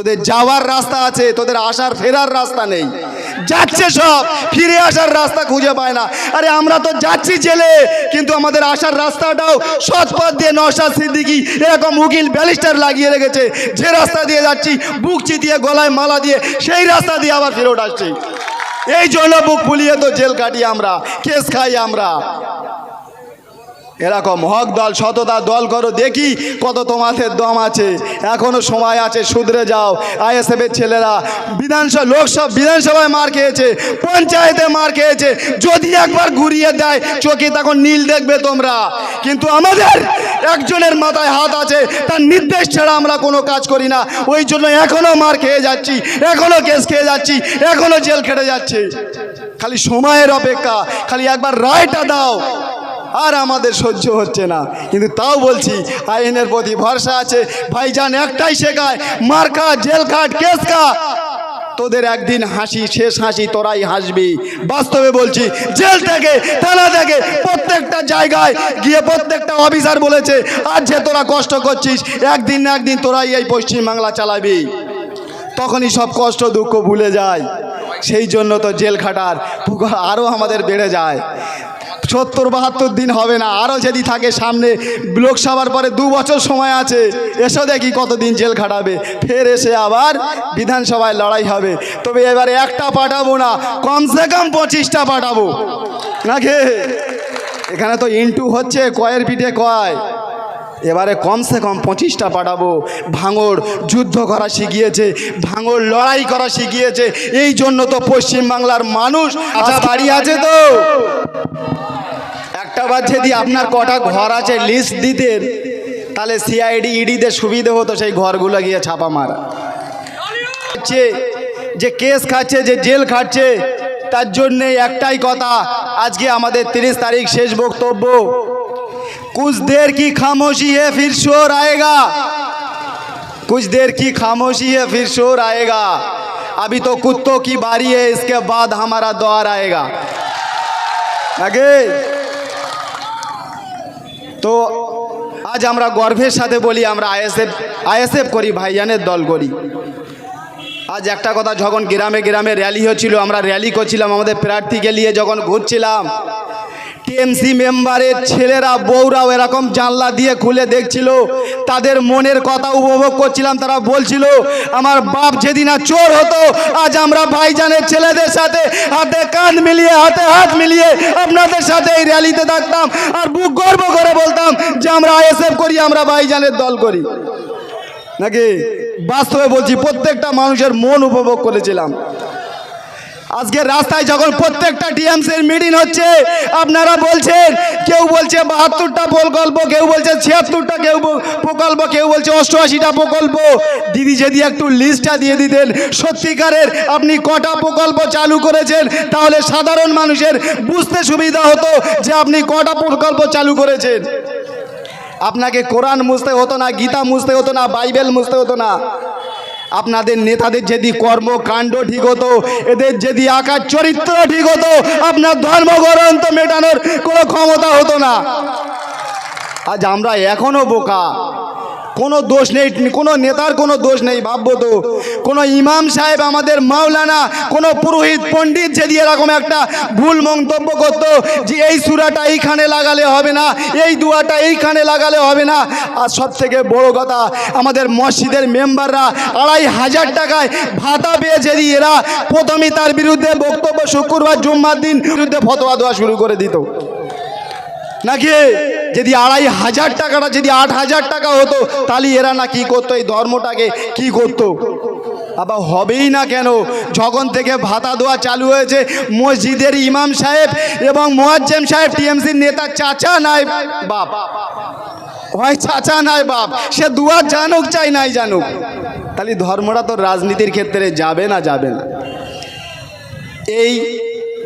তোদের যাওয়ার রাস্তা আছে, তোদের আসার, ফেরার রাস্তা নেই। যাচ্ছে সব, ফিরে আসার রাস্তা খুঁজে পায় না। আরে আমরা তো যাচ্ছি জেলে, কিন্তু আমাদের আসার রাস্তাটাও সৎপথ দিয়ে নশাদ সিদ্দিকি এরকম উকিল ব্যালিস্টার লাগিয়ে রেখেছে। যে রাস্তা দিয়ে যাচ্ছি, বুক চিতিয়ে গলায় মালা দিয়ে, সেই রাস্তা দিয়ে আবার ফেরত আসছি। এই জন্য বুক ফুলিয়ে তো জেল কাটি আমরা, কেস খাই আমরা। এরকম হক দল, সততা দল করো, দেখি কত তোমাদের দম আছে। এখনও সময় আছে, শুধরে যাও। আইএসএফের ছেলেরা, বিধানসভা, লোকসভা, বিধানসভায় মার খেয়েছে, পঞ্চায়েতে মার খেয়েছে। যদি একবার ঘুরিয়ে দেয়, চোখে তখন নীল দেখবে তোমরা। কিন্তু আমাদের একজনের মাথায় হাত আছে, তার নির্দেশ ছাড়া আমরা কোনো কাজ করি না। ওই জন্য এখনও মার খেয়ে যাচ্ছি, এখনও কেস খেয়ে যাচ্ছি, এখনও জেল খেটে যাচ্ছে। খালি সময়ের অপেক্ষা, খালি একবার রায়টা দাও। আর আমাদের সহ্য হচ্ছে না। কিন্তু তাও বলছি, আইনের প্রতি ভরসা আছে। ভাইজান একটাই শেখায় মার্কা জেল কাট কেস কা তোদের একদিন হাসি, শেষ হাসি, তোরাই হাসবি। বাস্তবে বলছি, জেল থেকে, থানা থেকে, প্রত্যেকটা জায়গায় গিয়ে প্রত্যেকটা অফিসার বলেছে আর যে তোরা কষ্ট করছিস, একদিন না একদিন তোরাই এই পশ্চিম বাংলা চালাবি। তখনই সব কষ্ট, দুঃখ ভুলে যায়। সেই জন্য তো জেল খাটার আরও আমাদের বেড়ে যায়। সত্তর, বাহাত্তর দিন হবে না। আরও যদি থাকে সামনে লোকসভার পরে দু বছর সময় আছে, এসো দেখি কতদিন জেল খাটাবে। ফের এসে আবার বিধানসভায় লড়াই হবে। তবে এবারে একটা পাঠাবো না, কমসে কম পঁচিশটা পাঠাবো। নাকি? এখানে তো ইন্টু হচ্ছে, কয়ের পিঠে কয়। এবারে কমসে কম পঁচিশটা পাঠাবো। ভাঙড় যুদ্ধ করা শিখিয়েছে, ভাঙড় লড়াই করা শিখিয়েছে। এই জন্য তো পশ্চিমবাংলার মানুষ আচ্ছা বাড়ি আছে তো। একটা বার যদি আপনার কটা ঘর আছে লিস্ট দিতেন তাহলে সিআইডি ইডিদের সুবিধে হতো সেই ঘরগুলো গিয়ে ছাপা মারা হচ্ছে যে কেস খাচ্ছে যে জেল খাচ্ছে তার জন্যে একটাই কথা আজকে আমাদের তিরিশ তারিখ শেষ বক্তব্য कुछ देर की खामोशी है फिर शोर आएगा कुछ देर की खामोशी है फिर शोर आएगा अभी तो कुत्तों की बारी है इसके बाद हमारा द्वार आएगा আগে তো আজ আমরা গর্বের সাথে বলি, আমরা আইএসএফ আইএসএফ করি, ভাইজানের দল করি। আজ একটা কথা, যখন গ্রামে গ্রামে র্যালি হচ্ছিল, আমরা র্যালি করছিলাম, আমাদের প্রার্থীকে নিয়ে যখন ঘুরছিলাম টিএমসি মেম্বারের ছেলেরা, বউরাও এরকম জানলা দিয়ে খুলে দেখছিল। তাদের মনের কথা উপভোগ করছিলাম। তারা বলছিল, আমার বাপ যেদিন না চোর হতো, আজ আমরা ভাইজানের ছেলেদের সাথে হাতে কাঁধ মিলিয়ে, হাতে হাত মিলিয়ে আপনাদের সাথে এই র্যালিতে থাকতাম আর বুক গর্ব করে বলতাম যে আমরা আইএসএফ করি, আমরা ভাইজানের দল করি। নাকি? বাস্তবে বলছি, প্রত্যেকটা মানুষের মন উপভোগ করেছিলাম। আজকে রাস্তায় যখন প্রত্যেকটা টিএমসির মিটিং হচ্ছে, আপনারা বলছেন, কেউ বলছে বাহাত্তরটা প্রকল্প, কেউ বলছে ছিয়াত্তরটা, কেউ প্রকল্প, কেউ বলছে অষ্টআশিটা প্রকল্প। দিদি যদি একটু লিস্টটা দিয়ে দিতেন, সত্যিকারের আপনি কটা প্রকল্প চালু করেছেন, তাহলে সাধারণ মানুষের বুঝতে সুবিধা হতো যে আপনি কটা প্রকল্প চালু করেছেন। আপনাকে কোরআন মুছতে হতো না, গীতা মুছতে হতো না, বাইবেল মুছতে হতো না। আপনাদের নেতাদের যদি কর্মকাণ্ড ঠিক হতো, এদের যদি আকার চরিত্র ঠিক হতো, আপনার ধর্মগ্রন্থ মেটানোর কোনো ক্ষমতা হতো না। আজ আমরা এখনও বোকা। কোনো দোষ নেই, কোনো নেতার কোনো দোষ নেই, ভাববো তো। কোনো ইমাম সাহেব আমাদের মাওলানা, কোনো পুরোহিত পণ্ডিত যদি এরকম একটা ভুল মন্তব্য করতো যে এই সুরাটা এইখানে লাগালে হবে না, এই দুয়াটা এইখানে লাগালে হবে না। আর সব থেকে বড় কথা, আমাদের মসজিদের মেম্বাররা আড়াই হাজার টাকায় ভাতা পেয়ে যদি এরা প্রথমেই তার বিরুদ্ধে বক্তব্য শুক্রবার, জুম্মার দিন বিরুদ্ধে ফতোয়া দেওয়া শুরু করে দিত। নাকি? যদি আড়াই হাজার টাকাটা, যদি আট হাজার টাকা হতো, তাহলে এরা না কি করতো? এই ধর্মটাকে কি করতো? আবার হবেই না কেন? যখন থেকে ভাতা দেওয়া চালু হয়েছে, মসজিদের ইমাম সাহেব এবং মোয়াজ্জেম সাহেব, টিএমসির নেতা চাচা নাই বাপ। হয় চাচা নাই বাপ। সে দুয়ার জানুক চাই নাই জানুক। তাহলে ধর্মটা তো রাজনীতির ক্ষেত্রে যাবে না যাবে না। এই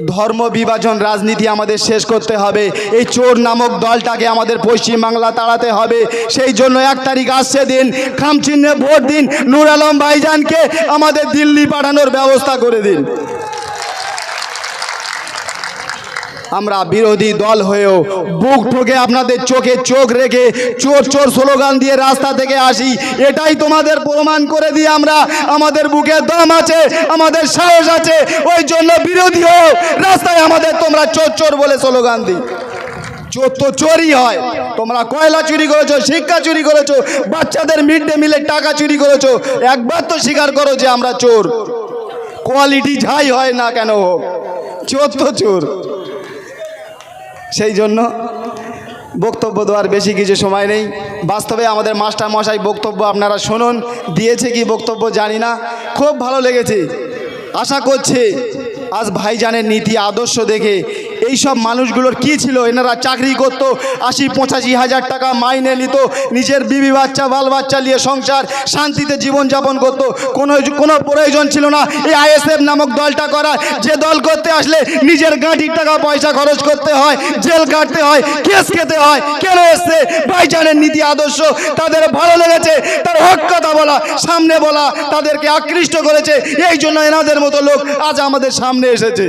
ধর্ম বিভাজন রাজনীতি আমাদের শেষ করতে হবে। এই চোর নামক দলটাকে আমাদের পশ্চিমবাংলা তাড়াতে হবে। সেই জন্য এক তারিখ আসছে দিন, খামচিহ্নে ভোট দিন, নুর আলম ভাইজানকে আমাদের দিল্লি পাঠানোর ব্যবস্থা করে দিন। আমরা বিরোধী দল হয়েও বুক ঠোকে আপনাদের চোখে চোখ রেখে চোর চোর স্লোগান দিয়ে রাস্তা থেকে আসি। এটাই তোমাদের প্রমাণ করে দিয়ে আমরা আমাদের বুকে দম আছে, আমাদের সাহস আছে। ওই জন্য বিরোধী হোক রাস্তায় আমাদের তোমরা চোর চোর বলে স্লোগান দিই। চোর তো চোরই হয়। তোমরা কয়লা চুরি করেছ, শিক্ষা চুরি করেছ, বাচ্চাদের মিড ডে মিলে টাকা চুরি করেছ, একবার তো স্বীকার করো যে আমরা চোর। কোয়ালিটি যাই হয় না কেন হোক, চোর তো চোর। সেই জন্য বক্তব্য দেওয়ার বেশি কিছু সময় নেই। বাস্তবে আমাদের মাস্টার মশাই বক্তব্য আপনারা শুনুন, দিয়েছে কি বক্তব্য জানি না। খুব ভালো লেগেছে। আশা করছে আজ ভাইজানের নীতি আদর্শ দেখে এই সব মানুষগুলোর কি ছিল? এনারা চাকরি করত, আশি, পঁচাশি হাজার টাকা মাইনে নিত, নিজের বিবি বাচ্চা, বাল বাচ্চা নিয়ে সংসার, শান্তিতে জীবনযাপন করত। কোনো কোনো প্রয়োজন ছিল না। এই আইএসএফ নামক দলটা করা যে দল করতে আসলে নিজের গাঁটির টাকা, পয়সা খরচ করতে হয়, জেল কাটতে হয়, কেস খেতে হয়। কেন এসছে? ভাইজানের নীতি আদর্শ। তাদের ভালো লেগেছে, তার হক কথা বলা, সামনে বলা, তাদেরকে আকৃষ্ট করেছে। এই জন্য এনাদের মতো লোক আজ আমাদের সামনে এসেছে।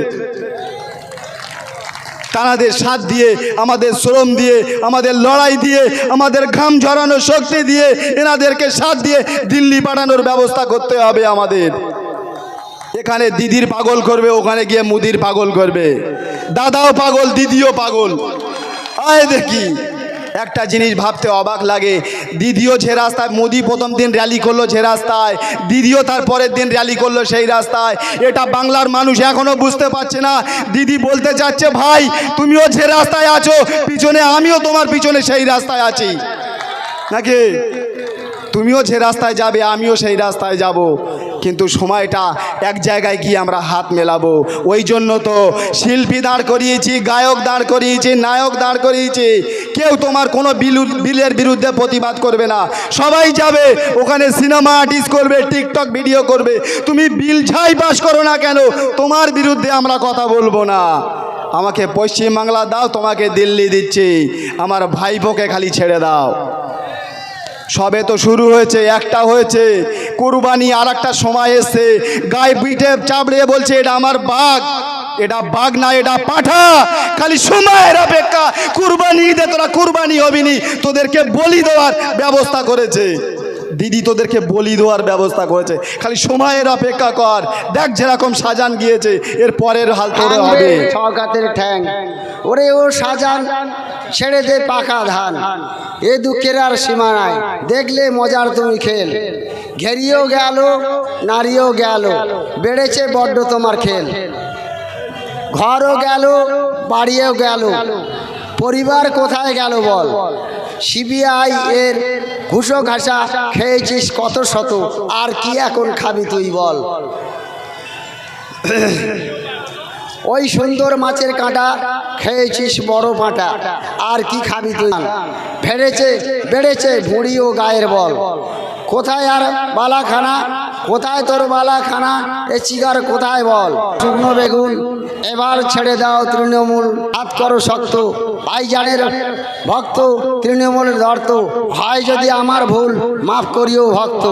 তানাদের সাথ দিয়ে, আমাদের শ্রম দিয়ে, আমাদের লড়াই দিয়ে, আমাদের ঘাম ঝরানোর শক্তি দিয়ে এনাদেরকে সাথ দিয়ে দিল্লি পাঠানোর ব্যবস্থা করতে হবে আমাদের। এখানে দিদির পাগল করবে, ওখানে গিয়ে মুদির পাগল করবে। দাদাও পাগল, দিদিও পাগল। আয় দেখি। একটা জিনিস ভাবতে অবাক লাগে। দিদিও যে রাস্তায়, মোদি প্রথম দিন র্যালি করল যে রাস্তায়, দিদিও তার পরের দিন র্যালি করল সেই রাস্তায়। এটা বাংলার মানুষ এখনও বুঝতে পারছে না। দিদি বলতে চাচ্ছে, ভাই, তুমিও যে রাস্তায় আছো, পিছনে আমিও তোমার পিছনে সেই রাস্তায় আছি। নাকি? তুমিও যে রাস্তায় যাবে, আমিও সেই রাস্তায় যাব। কিন্তু সময়টা এক জায়গায় গিয়ে আমরা হাত মেলাবো। ওই জন্য তো শিল্পী দাঁড় করিয়েছি, গায়ক দাঁড় করিয়েছি, নায়ক দাঁড় করিয়েছি। কেউ তোমার কোনো বিলু বিলের বিরুদ্ধে প্রতিবাদ করবে না। সবাই যাবে, ওখানে সিনেমা আর্টিস্ট করবে, টিকটক ভিডিও করবে। তুমি বিল ছাই পাস করো না কেন? তোমার বিরুদ্ধে আমরা কথা বলব না। আমাকে পশ্চিমবাংলা দাও, তোমাকে দিল্লি দিচ্ছি। আমার ভাইপোকে খালি ছেড়ে দাও। সবে তো শুরু হয়েছে, একটা হয়েছে। কুরবানি আর একটা সময় এসছে। গায়ে পিঠে চাপড়ে বলছে, এটা আমার বাঘ। এটা বাঘ না, এটা পাঠা। খালি সময়ের অপেক্ষা। কুরবানি ঈদে তোরা, কুরবানি হবিনি। তোদেরকে বলি দেওয়ার ব্যবস্থা করেছে। দিদি তোদেরকে বলি দেওয়ার ব্যবস্থা করেছে। খালি সময়ের অপেক্ষা কর। দেখ যেরকম সাজান গিয়েছে এর পরের হাল তোরে হবে। ছকাতের ঠ্যাং। ওরে ও সাজান ছেড়ে দে পাকা ধান। এ দুঃখের আর সীমা নাই। দেখলে মজার তুমি খেল। ঘেরিয়েও গেল নারীও গেল। বেড়েছে বড্ড তোমার খেল। ঘরও গেল বাড়িও গেল। পরিবার কোথায় গেল বল? সিবিআই এর ঘুষো ঘাসা, খেয়েছিস কত শত? আর কি এখন খাবি তুই বল। ওই সুন্দর মাছের কাঁটা, খেয়েছিস বড় পাঁটা আর কি খাবি তুই? ফেড়েছে বেড়েছে ভুঁড়ি ও গায়ের বল। কোথায় আর বালাখানা? কোথায় তোর বালাখানা? এ চিগার কোথায় বল? শুকনো বেগুন এবার ছেড়ে দাও তৃণমূল, হাত করো শক্ত। ভাইজানের ভক্ত, তৃণমূলের ধর্ত। হয় যদি আমার ভুল, মাফ করিও ভক্ত।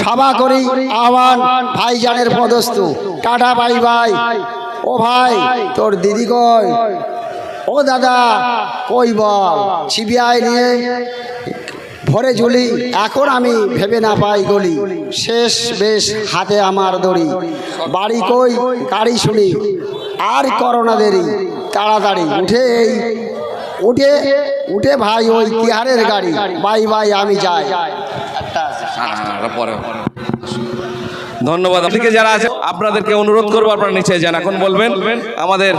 সভা করি, আহ্বান ভাইজানের পদস্থ। Tata, bye bye. ও ভাই, তোর দিদি কই? ও দাদা, কই বল? সিবিআই নিয়ে ভরে ঝুলি, এখন আমি ভেবে না পাই গলি। শেষ বেশ হাতে আমার দড়ি। বাড়ি কই? গাড়ি শুনি। আর করোনা দেরি তাড়াতাড়ি উঠে এই উঠে উঠে ভাই ওই তিহারের গাড়ি বাই বাই আমি যাই। পরে ধন্যবাদ। আপনাকে যারা আছে আপনাদেরকে অনুরোধ করব আপনারা নিচে যান। এখন বলবেন আমাদের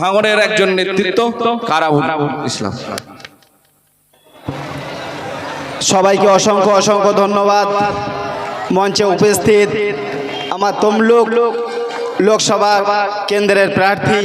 ভাঙনের একজন নেতৃত্ব কারাবুল ইসলাম। সবাইকে অসংখ্য অসংখ্য ধন্যবাদ। মঞ্চে উপস্থিত আমার তমলুক লোকসভা কেন্দ্রের প্রার্থী